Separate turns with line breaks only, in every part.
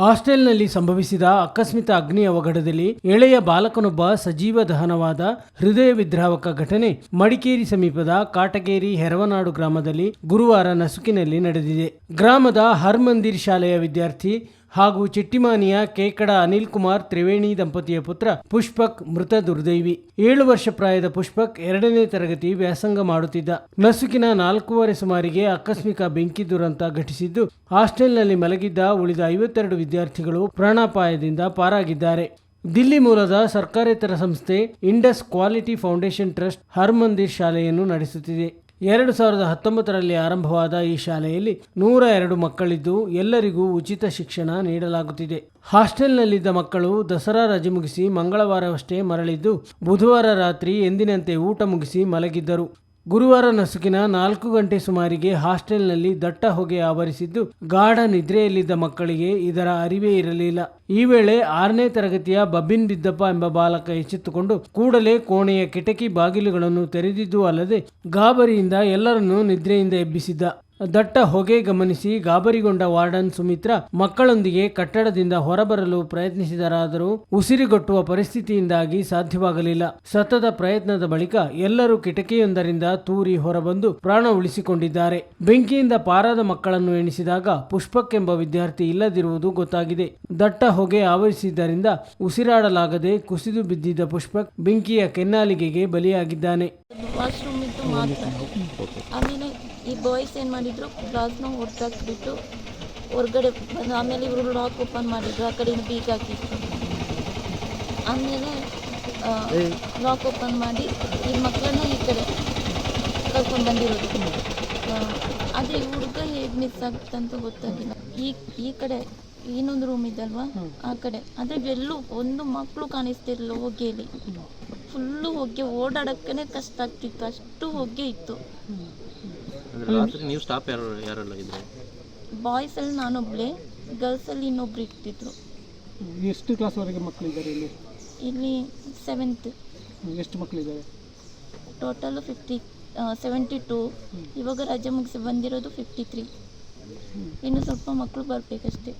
ಹಾಸ್ಟೆಲ್ನಲ್ಲಿ ಸಂಭವಿಸಿದ ಆಕಸ್ಮಿಕ ಅಗ್ನಿ ಅವಘಡದಲ್ಲಿ ಎಳೆಯ ಬಾಲಕನೊಬ್ಬ ಸಜೀವ ದಹನವಾದ ಹೃದಯ ವಿದ್ರಾವಕ ಘಟನೆ ಮಡಿಕೇರಿ ಸಮೀಪದ ಕಾಟಗೇರಿ ಹೆರವನಾಡು ಗ್ರಾಮದಲ್ಲಿ ಗುರುವಾರ ನಸುಕಿನಲ್ಲಿ ನಡೆದಿದೆ. ಗ್ರಾಮದ ಹರ್ಮಂದಿರ್ ಶಾಲೆಯ ವಿದ್ಯಾರ್ಥಿ ಹಾಗೂ ಚಿಟ್ಟಿಮಾನಿಯ ಕೇಕಡ ಅನಿಲ್ ಕುಮಾರ್ ತ್ರಿವೇಣಿ ದಂಪತಿಯ ಪುತ್ರ ಪುಷ್ಪಕ್ ಮೃತ ದುರ್ದೈವಿ. ಏಳು ವರ್ಷ ಪ್ರಾಯದ ಪುಷ್ಪಕ್ ಎರಡನೇ ತರಗತಿ ವ್ಯಾಸಂಗ ಮಾಡುತ್ತಿದ್ದ. ನಸುಕಿನ ನಾಲ್ಕೂವರೆ ಸುಮಾರಿಗೆ ಆಕಸ್ಮಿಕ ಬೆಂಕಿ ದುರಂತ ಘಟಿಸಿದ್ದು, ಹಾಸ್ಟೆಲ್ನಲ್ಲಿ ಮಲಗಿದ್ದ ಉಳಿದ ಐವತ್ತೆರಡು ವಿದ್ಯಾರ್ಥಿಗಳು ಪ್ರಾಣಾಪಾಯದಿಂದ ಪಾರಾಗಿದ್ದಾರೆ. ದಿಲ್ಲಿ ಮೂಲದ ಸರ್ಕಾರೇತರ ಸಂಸ್ಥೆ Indus quality foundation trust Harmandir ಶಾಲೆಯನ್ನು ನಡೆಸುತ್ತಿದೆ. ಎರಡು ಸಾವಿರದ ಹತ್ತೊಂಬತ್ತರಲ್ಲಿ ಆರಂಭವಾದ ಈ ಶಾಲೆಯಲ್ಲಿ ನೂರ ಎರಡು ಮಕ್ಕಳಿದ್ದು ಎಲ್ಲರಿಗೂ ಉಚಿತ ಶಿಕ್ಷಣ ನೀಡಲಾಗುತ್ತಿದೆ. ಹಾಸ್ಟೆಲ್ನಲ್ಲಿದ್ದ ಮಕ್ಕಳು ದಸರಾ ರಜೆ ಮುಗಿಸಿ ಮಂಗಳವಾರವಷ್ಟೇ ಮರಳಿದ್ದು ಬುಧವಾರ ರಾತ್ರಿ ಎಂದಿನಂತೆ ಊಟ ಮುಗಿಸಿ ಮಲಗಿದ್ದರು. ಗುರುವಾರ ನಸುಕಿನ ನಾಲ್ಕು ಗಂಟೆ ಸುಮಾರಿಗೆ ಹಾಸ್ಟೆಲ್ನಲ್ಲಿ ದಟ್ಟ ಹೊಗೆ ಆವರಿಸಿದ್ದು, ಗಾಢ ನಿದ್ರೆಯಲ್ಲಿದ್ದ ಮಕ್ಕಳಿಗೆ ಇದರ ಅರಿವೇ ಇರಲಿಲ್ಲ. ಈ ವೇಳೆ ಆರನೇ ತರಗತಿಯ ಬಬ್ಬಿನ್ ಬಿದ್ದಪ್ಪ ಎಂಬ ಬಾಲಕ ಎಚ್ಚೆತ್ತುಕೊಂಡು ಕೂಡಲೇ ಕೋಣೆಯ ಕಿಟಕಿ ಬಾಗಿಲುಗಳನ್ನು ತೆರೆದಿದ್ದು ಅಲ್ಲದೆ ಗಾಬರಿಯಿಂದ ಎಲ್ಲರನ್ನೂ ನಿದ್ರೆಯಿಂದ ಎಬ್ಬಿಸಿದ್ದ. ದಟ್ಟ ಹೊಗೆ ಗಮನಿಸಿ ಗಾಬರಿಗೊಂಡ ವಾರ್ಡನ್ ಸುಮಿತ್ರ ಮಕ್ಕಳೊಂದಿಗೆ ಕಟ್ಟಡದಿಂದ ಹೊರಬರಲು ಪ್ರಯತ್ನಿಸಿದರಾದರೂ ಉಸಿರುಗಟ್ಟುವ ಪರಿಸ್ಥಿತಿಯಿಂದಾಗಿ ಸಾಧ್ಯವಾಗಲಿಲ್ಲ. ಸತತ ಪ್ರಯತ್ನದ ಬಳಿಕ ಎಲ್ಲರೂ ಕಿಟಕಿಯೊಂದರಿಂದ ತೂರಿ ಹೊರಬಂದು ಪ್ರಾಣ ಉಳಿಸಿಕೊಂಡಿದ್ದಾರೆ. ಬೆಂಕಿಯಿಂದ ಪಾರಾದ ಮಕ್ಕಳನ್ನು ಎಣಿಸಿದಾಗ ಪುಷ್ಪಕ್ಕೆಂಬ ವಿದ್ಯಾರ್ಥಿ ಇಲ್ಲದಿರುವುದು ಗೊತ್ತಾಗಿದೆ. ದಟ್ಟ ಹೊಗೆ ಆವರಿಸಿದ್ದರಿಂದ ಉಸಿರಾಡಲಾಗದೆ ಕುಸಿದು ಬಿದ್ದಿದ್ದ ಪುಷ್ಪಕ್ ಬೆಂಕಿಯ ಕೆನ್ನಾಲಿಗೆಗೆ ಬಲಿಯಾಗಿದ್ದಾನೆ.
ಈ ಬಾಯ್ಸ್ ಏನು ಮಾಡಿದ್ರು ಗ್ಲಾಸ್ನ ಹೊಡೆದಾಕ್ಬಿಟ್ಟು ಹೊರಗಡೆ ಬಂದು ಆಮೇಲೆ ಇವರು ಲಾಕ್ ಓಪನ್ ಮಾಡಿದ್ರು ಆ ಕಡೆಯಿಂದ ಬೀಗ ಹಾಕಿತ್ತು ಆಮೇಲೆ ಲಾಕ್ ಓಪನ್ ಮಾಡಿ ಈ ಮಕ್ಕಳನ್ನ ಈ ಕಡೆ ಕರ್ಕೊಂಡು ಬಂದಿರೋದು. ಆದರೆ ಈ ಹುಡುಗ ಹೇಗೆ ಮಿಸ್ ಆಗುತ್ತಂತ ಗೊತ್ತಾಗಿಲ್ಲ. ಈ ಈ ಕಡೆ ಇನ್ನೊಂದು ರೂಮ್ ಇದಲ್ವಾ? ಆ ಕಡೆ. ಆದರೆ ಎಲ್ಲೂ ಒಂದು ಮಕ್ಕಳು ಕಾಣಿಸ್ತಿರಲಿಲ್ಲ ಹೊಗೆಯಲ್ಲಿ. ಫುಲ್ಲು ಹೊಗೆ ಓಡಾಡೋಕ್ಕೇ ಕಷ್ಟ ಆಗ್ತಿತ್ತು. ಅಷ್ಟು ಹೊಗೆ ಇತ್ತು.
ಅಂದ್ರೆ ರಾತ್ರಿ ನೀವು ಸ್ಟಾಪ್ ಯಾರು ಯಾರೆಲ್ಲ ಇದ್ರೆ?
ಬಾಯ್ಸಲ್ಲಿ ನಾನೊಬ್ಳೆ ಗರ್ಲ್ಸಲ್ಲಿ ಇನ್ನೊಬ್ರು ಇರ್ತಿದ್ರು.
ಎಷ್ಟು ಕ್ಲಾಸ್ವರೆಗೆ ಮಕ್ಕಳಿದ್ದಾರೆ ಇಲ್ಲಿ?
ಇಲ್ಲಿ ಸೆವೆಂತ್
ಎಷ್ಟು ಮಕ್ಕಳಿದ್ದಾರೆ
ಟೋಟಲ್ ಫಿಫ್ಟಿ ಸೆವೆಂಟಿ ಟೂ ಇವಾಗ ರಜೆ ಮುಗಿಸಿ ಬಂದಿರೋದು ಫಿಫ್ಟಿ ತ್ರೀ ಇನ್ನು ಸ್ವಲ್ಪ ಮಕ್ಕಳು ಬರಬೇಕಷ್ಟೇ.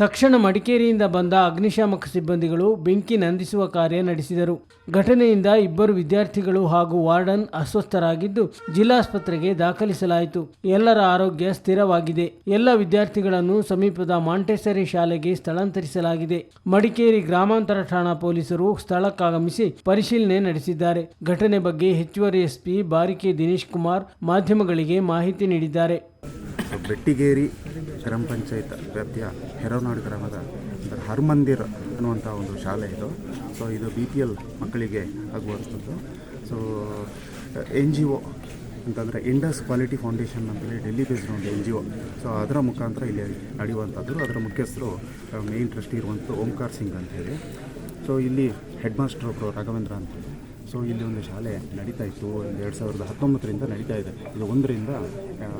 ತಕ್ಷಣ ಮಡಿಕೇರಿಯಿಂದ ಬಂದ ಅಗ್ನಿಶಾಮಕ ಸಿಬ್ಬಂದಿಗಳು ಬೆಂಕಿ ನಂದಿಸುವ ಕಾರ್ಯ ನಡೆಸಿದರು. ಘಟನೆಯಿಂದ ಇಬ್ಬರು ವಿದ್ಯಾರ್ಥಿಗಳು ಹಾಗೂ ವಾರ್ಡನ್ ಅಸ್ವಸ್ಥರಾಗಿದ್ದು ಜಿಲ್ಲಾಸ್ಪತ್ರೆಗೆ ದಾಖಲಿಸಲಾಯಿತು. ಎಲ್ಲರ ಆರೋಗ್ಯ ಸ್ಥಿರವಾಗಿದೆ. ಎಲ್ಲ ವಿದ್ಯಾರ್ಥಿಗಳನ್ನು ಸಮೀಪದ ಮಾಂಟೆಸರಿ ಶಾಲೆಗೆ ಸ್ಥಳಾಂತರಿಸಲಾಗಿದೆ. ಮಡಿಕೇರಿ ಗ್ರಾಮಾಂತರ ಠಾಣಾ ಪೊಲೀಸರು ಸ್ಥಳಕ್ಕಾಗಮಿಸಿ ಪರಿಶೀಲನೆ ನಡೆಸಿದ್ದಾರೆ. ಘಟನೆ ಬಗ್ಗೆ ಹೆಚ್ಚುವರಿ ಎಸ್ಪಿ ಬಾರಿಕೆ ದಿನೇಶ್ ಕುಮಾರ್ ಮಾಧ್ಯಮಗಳಿಗೆ ಮಾಹಿತಿ ನೀಡಿದ್ದಾರೆ.
ಬೆಟ್ಟಿಗೇರಿ ಗ್ರಾಮ ಪಂಚಾಯತ್ ವ್ಯಾಪ್ತಿಯ ಹೆರವನಾಡು ಗ್ರಾಮದ ಹರ್ಮಂದಿರ್ ಅನ್ನುವಂಥ ಒಂದು ಶಾಲೆ ಇದು. ಸೊ ಇದು ಬಿ ಪಿ ಎಲ್ ಮಕ್ಕಳಿಗೆ ಆಗುವಂಥದ್ದು. ಸೊ ಎನ್ ಜಿ ಒ ಅಂತಂದರೆ ಇಂಡಸ್ ಕ್ವಾಲಿಟಿ ಫೌಂಡೇಶನ್ ಅಂತೇಳಿ ಡೆಲ್ಲಿ ಬೇಸ್ಡ್ ಒಂದು ಎನ್ ಜಿ ಒ ಸೊ ಅದರ ಮುಖಾಂತರ ಇಲ್ಲಿ ನಡೆಯುವಂಥದ್ದು. ಅದರ ಮುಖ್ಯಸ್ಥರು ಮೇನ್ ಟ್ರಸ್ಟಿ ಇರುವಂಥದ್ದು ಓಂಕಾರ್ ಸಿಂಗ್ ಅಂತೇಳಿ. ಸೊ ಇಲ್ಲಿ ಹೆಡ್ ಮಾಸ್ಟರ್ ಒಬ್ಬರು ರಾಘವೇಂದ್ರ ಅಂತೇಳಿ. ಸೊ ಇಲ್ಲಿ ಒಂದು ಶಾಲೆ ನಡೀತಾ ಇತ್ತು. ಒಂದು ಎರಡು ಸಾವಿರದ ಹತ್ತೊಂಬತ್ತರಿಂದ ನಡೀತಾ ಇದೆ. ಇದು ಒಂದರಿಂದ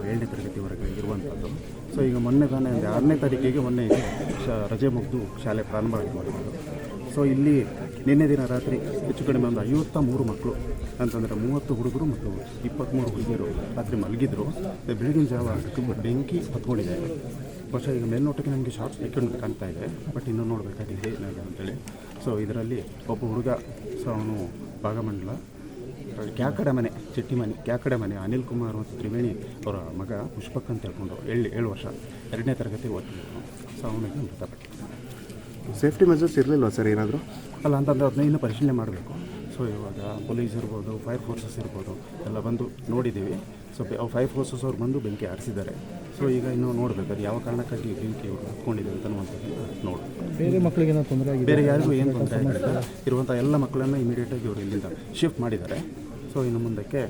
ಏಳನೇ ತರಗತಿವರೆಗೆ ಇರುವಂಥದ್ದು. ಸೊ ಈಗ ಮೊನ್ನೆ ತಾನೇ, ಒಂದು ಆರನೇ ತಾರೀಕಿಗೆ ಮೊನ್ನೆ ಇದು ಶ, ರಜೆ ಮುಗಿದು ಶಾಲೆ ಪ್ರಾರಂಭ ಆಗಿರುವಂಥದ್ದು ಸೊ ಇಲ್ಲಿ ನಿನ್ನೆ ದಿನ ರಾತ್ರಿ ಹೆಚ್ಚು ಕಡಿಮೆ ಒಂದು ಐವತ್ತ ಮೂರು ಮಕ್ಕಳು, ಅಂತಂದರೆ ಮೂವತ್ತು ಹುಡುಗರು ಮತ್ತು ಇಪ್ಪತ್ತ್ಮೂರು ಹುಡುಗಿಯರು ರಾತ್ರಿ ಮಲಗಿದ್ರು. ಬೆಳಗಿನ ಜಾವ ತುಂಬ ಬೆಂಕಿ ಹತ್ಕೊಂಡಿದೆ. ಬಹುಶಃ ಈಗ ಮೇಲ್ನೋಟಕ್ಕೆ ನನಗೆ ಶಾರ್ಟ್ ಇಟ್ಕೊಂಡು ಕಾಣ್ತಾ ಇದೆ. ಬಟ್ ಇನ್ನೂ ನೋಡಬೇಕಾಗಿದೆ ಏನಾಗಿದೆ ಅಂತೇಳಿ. ಸೊ ಇದರಲ್ಲಿ ಒಬ್ಬ ಹುಡುಗ, ಸೊ ಅವನು ಭಾಗಮಂಡಲ ಕ್ಯಾಕಡೆ ಮನೆ ಚಿಟ್ಟಿಮನೆ ಕ್ಯಾಕಡೆ ಮನೆ ಅನಿಲ್ ಕುಮಾರ್ ಮತ್ತು ತ್ರಿವೇಣಿ ಅವರ ಮಗ ಪುಷ್ಪಕ್ ಅಂತ ಹೇಳ್ಕೊಂಡು ಏಳು ಏಳು ವರ್ಷ ಎರಡನೇ ತರಗತಿ ಓದ್ತಿದ್ದರು ಸೊ ಅವನಿಗೆ ಮೃತಪಟ್ಟಿದ್ದರು
ಸೇಫ್ಟಿ ಮೆಜರ್ಸ್ ಇರಲಿಲ್ಲ ಸರ್ ಏನಾದರೂ?
ಅಲ್ಲ ಅಂತಂದ್ರೆ ಅದನ್ನ ಇನ್ನೂ ಪರಿಶೀಲನೆ ಮಾಡಬೇಕು. ಸೊ ಇವಾಗ ಪೊಲೀಸ್ ಇರ್ಬೋದು ಫೈರ್ ಫೋರ್ಸಸ್ ಇರ್ಬೋದು ಎಲ್ಲ ಬಂದು ನೋಡಿದ್ದೀವಿ. ಸೊ ಫೈರ್ ಫೋರ್ಸಸ್ ಅವ್ರು ಬಂದು ಬೆಂಕಿ ಆರಿಸಿದ್ದಾರೆ. ಸೊ ಈಗ ಇನ್ನೂ ನೋಡಬೇಕು ಅದು ಯಾವ ಕಾರಣಕ್ಕಾಗಿ ಬೆಂಕಿ ಹತ್ಕೊಂಡಿದೆ ಅಂತ ನೋಡಿ.
ಬೇರೆ ಮಕ್ಕಳಿಗೆ ತೊಂದರೆ ಆಗಿದೆ
ಬೇರೆ ಯಾರಿಗೂ ಏನು ತೊಂದರೆ ಆಗಿಲ್ಲ. ಇರುವಂಥ ಎಲ್ಲ ಮಕ್ಕಳನ್ನು ಇಮಿಡಿಯೇಟಾಗಿ ಇವರು ಇಲ್ಲಿಂದ ಶಿಫ್ಟ್ ಮಾಡಿದ್ದಾರೆ. ಸೊ ಇನ್ನು ಮುಂದಕ್ಕೆ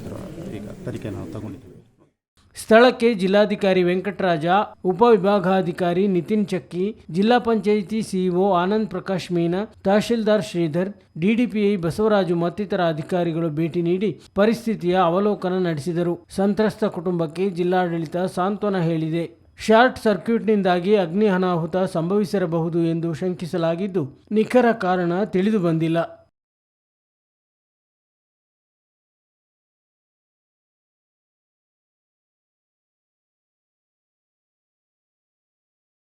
ಇದರ ಈಗ ತನಿಖೆ ನಾವು ತಗೊಂಡಿದ್ದೀವಿ.
ಸ್ಥಳಕ್ಕೆ ಜಿಲ್ಲಾಧಿಕಾರಿ ವೆಂಕಟರಾಜ ಉಪವಿಭಾಗಾಧಿಕಾರಿ ನಿತಿನ್ ಚಕ್ಕಿ, ಜಿಲ್ಲಾ ಪಂಚಾಯಿತಿ ಸಿಇಒ ಆನಂದ್ ಪ್ರಕಾಶ್ ಮೀನಾ, ತಹಶೀಲ್ದಾರ್ ಶ್ರೀಧರ್, ಡಿಡಿಪಿಐ ಬಸವರಾಜು ಮತ್ತಿತರ ಅಧಿಕಾರಿಗಳು ಭೇಟಿ ನೀಡಿ ಪರಿಸ್ಥಿತಿಯ ಅವಲೋಕನ ನಡೆಸಿದರು. ಸಂತ್ರಸ್ತ ಕುಟುಂಬಕ್ಕೆ ಜಿಲ್ಲಾಡಳಿತ ಸಾಂತ್ವನ ಹೇಳಿದೆ. ಶಾರ್ಟ್ ಸರ್ಕ್ಯೂಟ್ನಿಂದಾಗಿ ಅಗ್ನಿ ಅನಾಹುತ ಸಂಭವಿಸಿರಬಹುದು ಎಂದು ಶಂಕಿಸಲಾಗಿದ್ದು, ನಿಖರ ಕಾರಣ ತಿಳಿದು ಬಂದಿಲ್ಲ